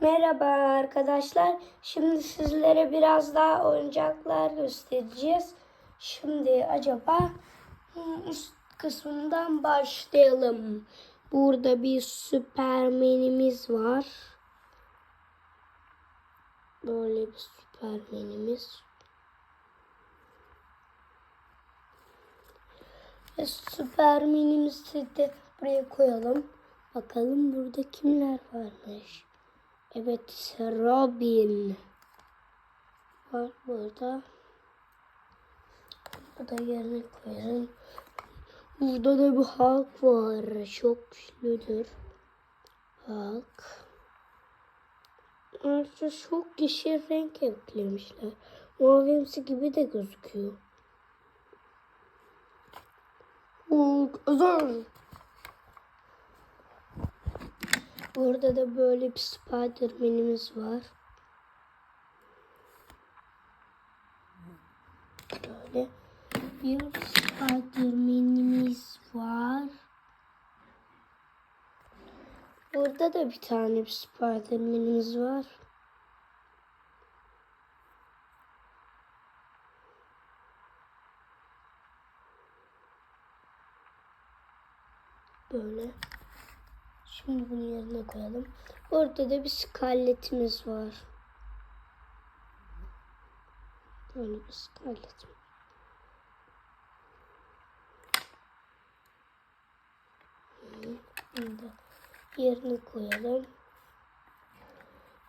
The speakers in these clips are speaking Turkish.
Merhaba arkadaşlar. Şimdi sizlere biraz daha oyuncaklar göstereceğiz. Şimdi acaba üst kısmından başlayalım. Burada bir süpermenimiz var. Böyle bir süpermenimiz. Ve süpermenimizi de buraya koyalım. Bakalım burada kimler varmış. Evet Robin var burada. Bu da yerine koyalım. Burada da bir Hulk var. Çok güçlüdür. Hulk. Ayrıca çok yeşil renk eklemişler. Mavimsi gibi de gözüküyor. Hulk özel. Burada da böyle bir Spiderman'imiz var. Böyle bir Spiderman'imiz var. Burada da bir tane bir Spiderman'imiz var. Böyle. Şimdi bunu yerine koyalım. Orada da bir scarletimiz var. Böyle bir. Bunu da yerine koyalım.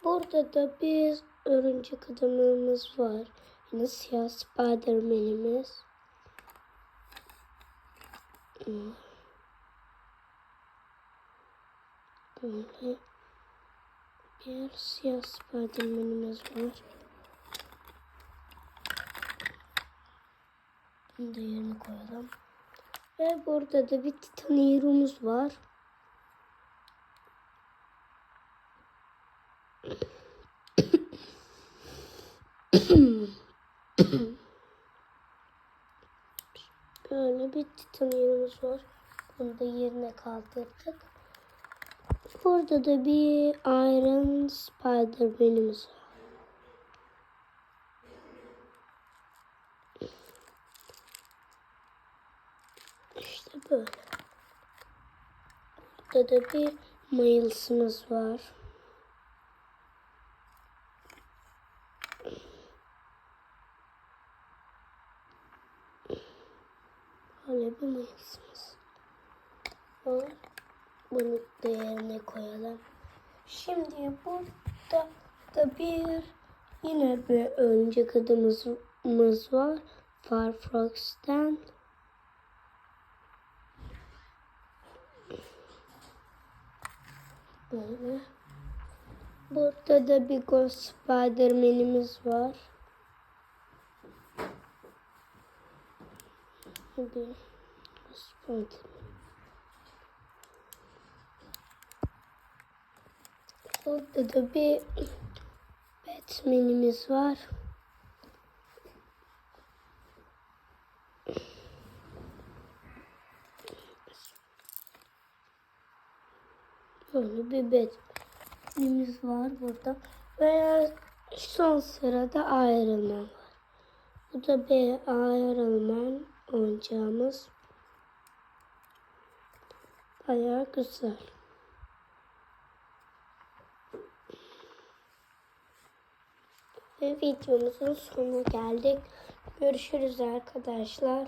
Burada da bir örümcek adamımız var. Yine siyah spidermanimiz. Hmm. Böyle bir siyah spidermanimiz var. Bunu da yerine koyalım. Ve burada da bir titan hero'muz var. Böyle bir titan hero'muz var. Bunu da yerine kaldırdık. Burada da bir Iron Spider-Man'imiz var. İşte böyle. Burada da bir Miles'ımız var. Böyle bir Miles'ımız var. Bunu da yerine koyalım. Şimdi burada da bir yine bir örümcek adımız var. Farfrox'ten. Böyle. Burada da bir Ghost Spiderman'imiz var. Bir Spiderman. Burada da bir Batman'imiz var. Böyle bir Batman'imiz var burada. Ve son sırada Iron Man var. Bu da bir Iron Man oyuncağımız. Bayağı güzel. Videomuzun sonuna geldik. Görüşürüz arkadaşlar.